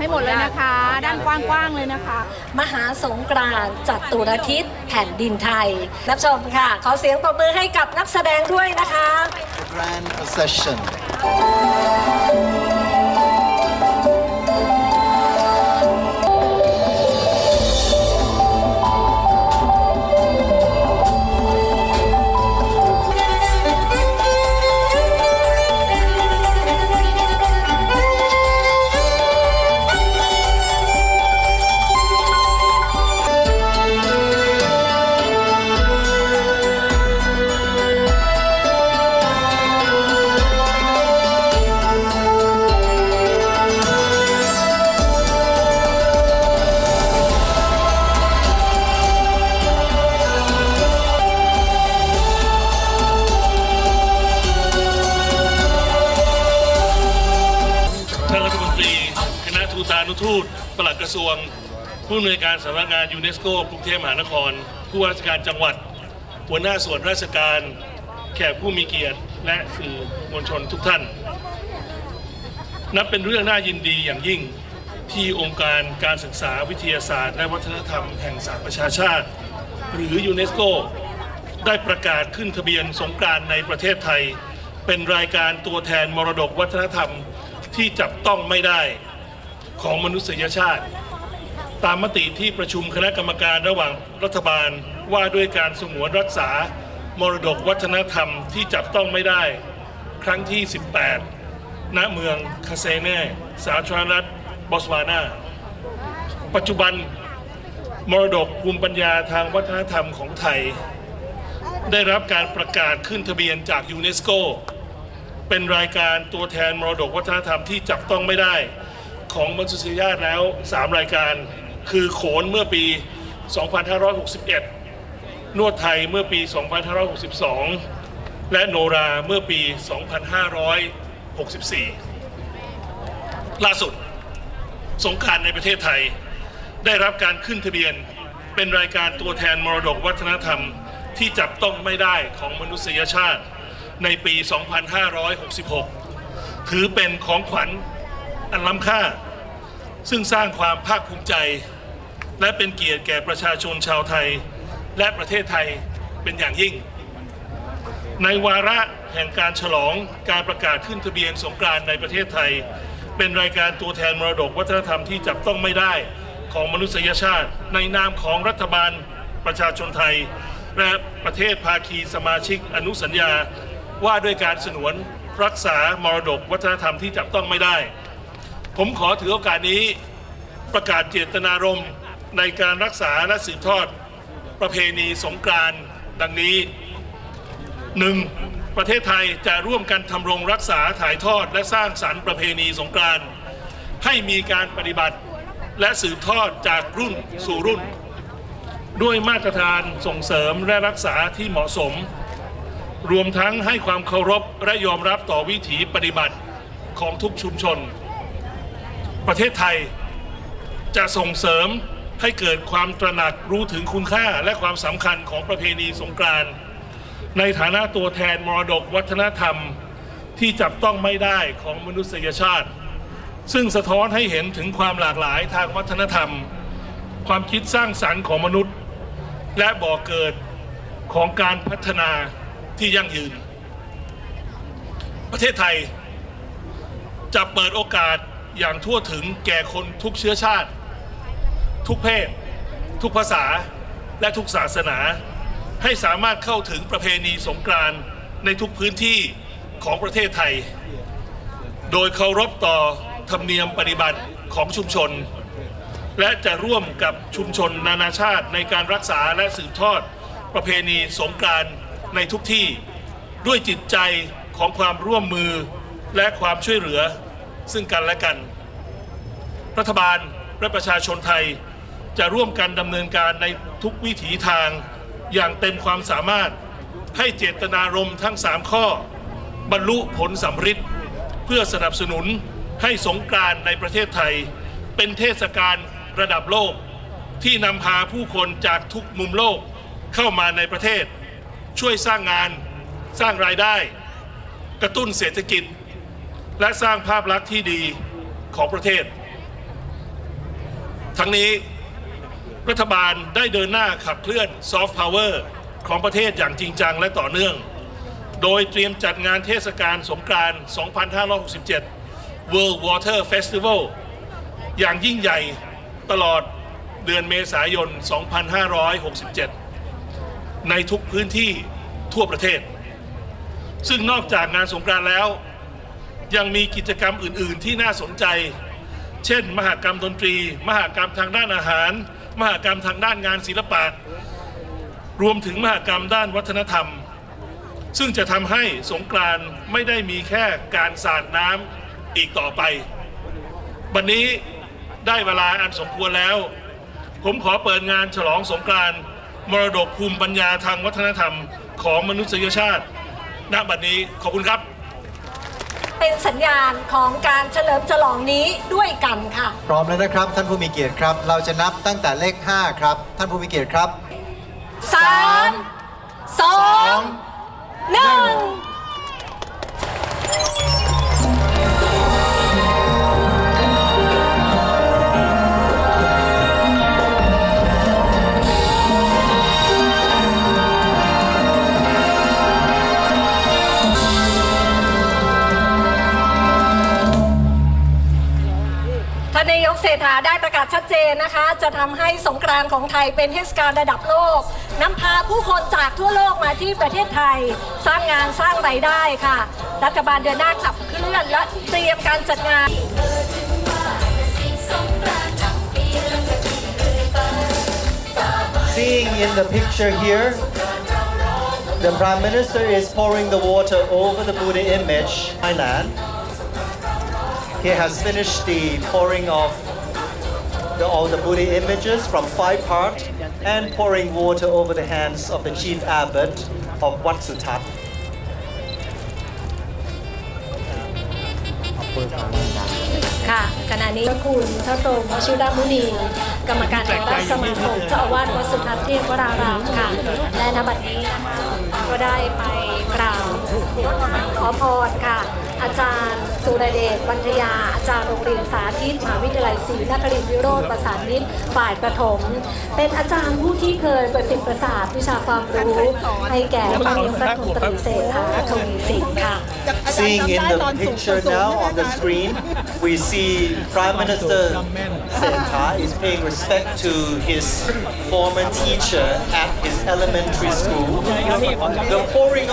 ให้หมดเลยนะคะ ด้านกว้างๆเลยนะคะ มหาสงกรานต์จัตุรทิศแผ่นดินไทย รับชมค่ะ ขอเสียงปรบมือให้กับนักแสดงด้วยนะคะ The grand procession. ทูตานุทูตปลัดกระทรวง ผู้อำนวยการสำนักงานยูเนสโกกรุงเทพมหานคร ผู้ว่าราชการจังหวัด หัวหน้าส่วนราชการ แขกผู้มีเกียรติ และสื่อมวลชนทุกท่าน นับเป็นเรื่องน่ายินดีอย่างยิ่งที่องค์การการศึกษาวิทยาศาสตร์ และวัฒนธรรมแห่งสหประชาชาติ หรือยูเนสโกได้ประกาศขึ้นทะเบียนสงกานต์ในประเทศไทย เป็นรายการตัวแทนมรดกวัฒนธรรมที่จับต้องไม่ได้ ของมนุษยชาติ ตามมติที่ประชุมคณะกรรมการระหว่างรัฐบาลว่าด้วยการสงวนรักษามรดกวัฒนธรรมที่จับต้องไม่ได้ ครั้งที่ 18 ณ เมืองคาเซเน่ สาธารณรัฐบอสวานา ปัจจุบันมรดกภูมิปัญญาทางวัฒนธรรมของไทย ได้รับการประกาศขึ้นทะเบียนจากยูเนสโก เป็นรายการตัวแทนมรดกวัฒนธรรมที่จับต้องไม่ได้ ของมนุษยชาติแล้ว 3 รายการ คือโขนเมื่อปี 2561 นวดไทยเมื่อปี 2562 และโนราเมื่อปี 2564 ล่าสุด สงการในประเทศไทย ได้รับการขึ้นทะเบียนเป็นรายการตัวแทนมรดกวัฒนธรรมที่จับต้องไม่ได้ของมนุษยชาติในปี 2566 ถือเป็นของขวัญ อันล้ำค่า ซึ่งสร้างความภาคภูมิใจ และเป็นเกียรติแก่ประชาชนชาวไทย และประเทศไทยเป็นอย่างยิ่ง ในวาระแห่งการฉลองการประกาศขึ้นทะเบียนสงกรานต์ในประเทศไทย เป็นรายการตัวแทนมรดกวัฒนธรรมที่จับต้องไม่ได้ของมนุษยชาติ ในนามของรัฐบาลประชาชนไทย และประเทศภาคีสมาชิกอนุสัญญาว่าด้วยการสนวนรักษามรดกวัฒนธรรมที่จับต้องไม่ได้ ผมขอถือโอกาสนี้ประกาศเจตนารมณ์ในการรักษาและสืบทอดประเพณีสงกรานต์ดังนี้หนึ่งประเทศไทยจะร่วมกันทำรงรักษาถ่ายทอดและสร้างสรรค์ประเพณีสงกรานต์ให้มีการปฏิบัติและสืบทอดจากรุ่นสู่รุ่น ด้วยมาตรฐานส่งเสริมและรักษาที่เหมาะสม รวมทั้งให้ความเคารพและยอมรับต่อวิถีปฏิบัติของทุกชุมชน ประเทศไทยจะส่งเสริมให้เกิดความตระหนักรู้ถึงคุณค่าและความสำคัญของประเพณีสงกรานต์ในฐานะตัวแทนมรดกวัฒนธรรมที่จับต้องไม่ได้ของมนุษยชาติ ซึ่งสะท้อนให้เห็นถึงความหลากหลายทางวัฒนธรรม ความคิดสร้างสรรค์ของมนุษย์ และบ่อเกิดของการพัฒนาที่ยั่งยืน ประเทศไทยจะเปิดโอกาส อย่างทั่วถึงแก่คนทุกเชื้อชาติ ทุกเพศ ทุกภาษาและทุกศาสนา ให้สามารถเข้าถึงประเพณีสงกรานต์ในทุกพื้นที่ของประเทศไทย โดยเคารพต่อธรรมเนียมปฏิบัติของชุมชน และจะร่วมกับชุมชนนานาชาติในการรักษาและสืบทอดประเพณีสงกรานต์ในทุกที่ ด้วยจิตใจของความร่วมมือและความช่วยเหลือ ซึ่งกันและกัน รัฐบาลและประชาชนไทยจะร่วมกันดำเนินการในทุกวิถีทางอย่างเต็มความสามารถให้เจตนารมณ์ทั้ง 3 ข้อ บรรลุผลสำฤทธิ์เพื่อสนับสนุนให้สงกรานต์ในประเทศไทย เป็นเทศกาลระดับโลก ที่นำพาผู้คนจากทุกมุมโลกเข้ามาในประเทศ ช่วยสร้างงานสร้างรายได้ กระตุ้นเศรษฐกิจ และสร้างภาพลักษณ์ที่ดีของประเทศ ทั้งนี้รัฐบาลได้เดินหน้าขับเคลื่อนซอฟต์พาวเวอร์ของประเทศอย่างจริงจังและต่อเนื่อง โดยเตรียมจัดงานเทศกาลสงกราน 2567 World Water Festival อย่างยิ่งใหญ่ตลอดเดือนเมษายน 2567 ในทุกพื้นที่ทั่วประเทศ ซึ่งนอกจากงานสงกรานต์แล้ว ยังมีกิจกรรมอื่น ๆ ที่น่าสนใจ เช่น มหกรรมดนตรี มหกรรมทางด้านอาหาร มหกรรมทางด้านงานศิลปะ รวมถึงมหกรรมด้านวัฒนธรรม ซึ่งจะทำให้สงกรานต์ไม่ได้มีแค่การสาดน้ำอีกต่อไป วันนี้ได้เวลาอันสมควรแล้ว ผมขอเปิดงานฉลองสงกรานต์มรดกภูมิปัญญาทางวัฒนธรรมของมนุษยชาติณบัดนี้ขอบคุณครับ เป็นสัญญาณของการเฉลิมฉลองนี้ด้วยกันค่ะ พร้อมแล้วนะครับ ท่านผู้มีเกียรติครับ เราจะนับตั้งแต่เลข 5 ครับ ท่านผู้มีเกียรติครับ 3 2 1าศชัดเจนนะคะ จะทำให้สงกรานต์ของไทยเป็นเทศกาลระดับโลกนำพาผู้คนจากทั่วโลกมาที่ประเทศไทย สร้างงานสร้างรายได้ค่ะ รัฐบาลเดินหน้าขับเคลื่อนและเตรียมการจัดงาน Seeing in the picture here, the Prime Minister is pouring the water over the Buddha image, Thailand. He has finished the pouring of the, all the Buddha images from five parts and pouring water over the hands of the chief abbot of Wat Sutat. ค่ะขณะนี้พระคุณพระพรหมวชิรมุนี กรรมการแห่งราชสมาคมเจ้าอาวาสวัดสุทัศน์เทพวรารามค่ะ และณบัดนี้นะคะก็ได้ไปกราบขอพรค่ะ อาจารย์สุรเดชบรรทยา อาจารย์โรงเรียนสาธิตมหาวิทยาลัยศรีนครินทร์วิโรธประสานมิตฝ่ายประถม เป็นอาจารย์ผู้ที่เคยประสิทธิ์ประสาทวิชาความรู้ให้แก่ท่านายกรัฐมนตรีเศรษฐาทวีสินค่ะ Seeing in the picture now on the screen, we see Prime Minister Sethar is paying respect to his former teacher at his elementary school. The pouring